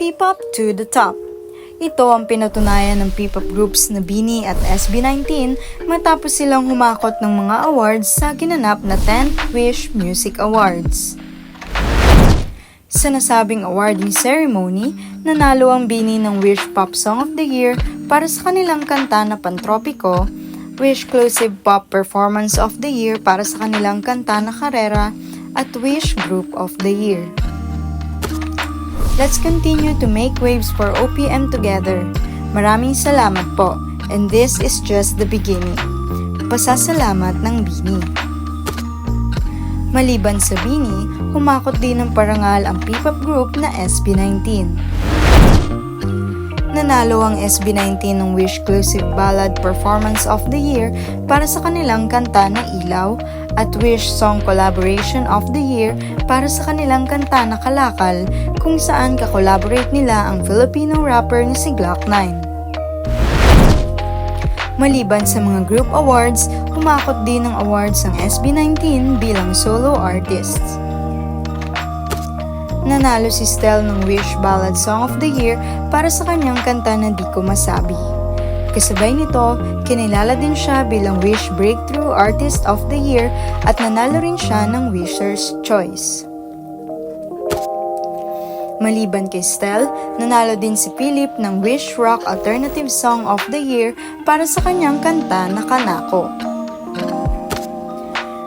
P-pop to the top. Ito ang pinatunayan ng P-pop groups na Bini at SB19 matapos silang humakot ng mga awards sa ginanap na 10th Wish Music Awards. Sa nasabing awarding ceremony, nanalo ang Bini ng Wish Pop Song of the Year para sa kanilang kanta na Pantropiko, Wish Exclusive Pop Performance of the Year para sa kanilang kanta na Carrera, at Wish Group of the Year. Let's continue to make waves for OPM together. Maraming salamat po, and this is just the beginning. Pasasalamat ng Bini. Maliban sa Bini, humakot din ng parangal ang P-pop group na SB19. Nanalo ang SB19 ng Wish Exclusive Ballad Performance of the Year para sa kanilang kanta na Ilaw at Wish Song Collaboration of the Year para sa kanilang kanta na Kalakal kung saan kakolaborate nila ang Filipino rapper na si Glock9. Maliban sa mga group awards, humakot din ng awards ang SB19 bilang solo artists. Nanalo si Stel ng Wish Ballad Song of the Year para sa kanyang kanta na Di Ko Masabi. Kasabay nito, kinilala din siya bilang Wish Breakthrough Artist of the Year at nanalo rin siya ng Wisher's Choice. Maliban kay Stel, nanalo din si Philip ng Wish Rock Alternative Song of the Year para sa kanyang kanta na Kanako.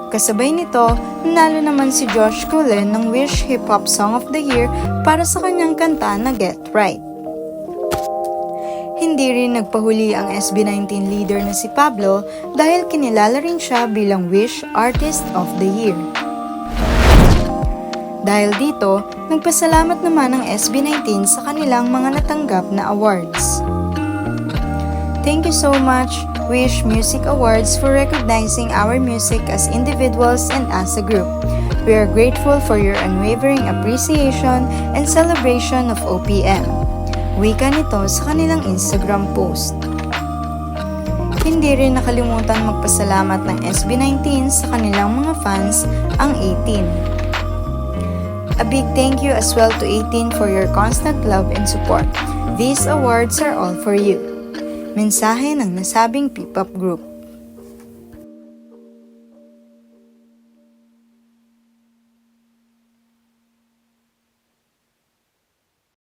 Kasabay nito, nanalo naman si Josh Cullen ng Wish Hip Hop Song of the Year para sa kanyang kanta na Get Right. Hindi rin nagpahuli ang SB19 leader na si Pablo dahil kinilala rin siya bilang Wish Artist of the Year. Dahil dito, nagpasalamat naman ang SB19 sa kanilang mga natanggap na awards. Thank you so much, Wish Music Awards, for recognizing our music as individuals and as a group. We are grateful for your unwavering appreciation and celebration of OPM. Wika nito sa kanilang Instagram post. Hindi rin nakalimutan magpasalamat ng SB19 sa kanilang mga fans, ang 18. A big thank you as well to 18 for your constant love and support. These awards are all for you. Mensahe ng nasabing P-pop group.